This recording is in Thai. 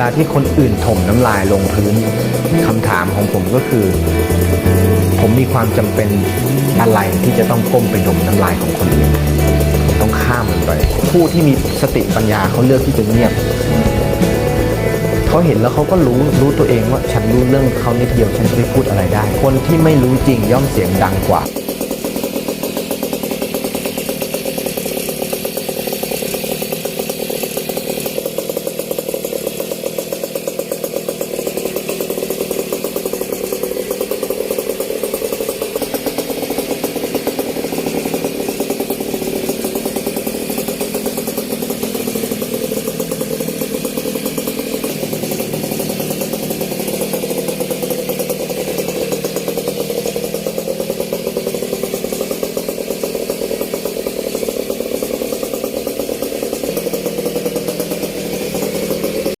ลาที่คนอื่นถมน้ำลายลงพื้นคำถามของผมก็คือ ผมมีความจำเป็นอะไรที่จะต้องก้มไปดมน้ำลายของคนอื่นต้องข้ามมันไป ผู้ที่มีสติปัญญาเขาเลือกที่จะเงียบเขาเห็นแล้วเขาก็รู้รู้ตัวเองว่าฉันรู้เรื่องเขานิดเดียวฉันจะไม่พูดอะไรได้ คนที่ไม่รู้จริงย่อมเสียงดังกว่า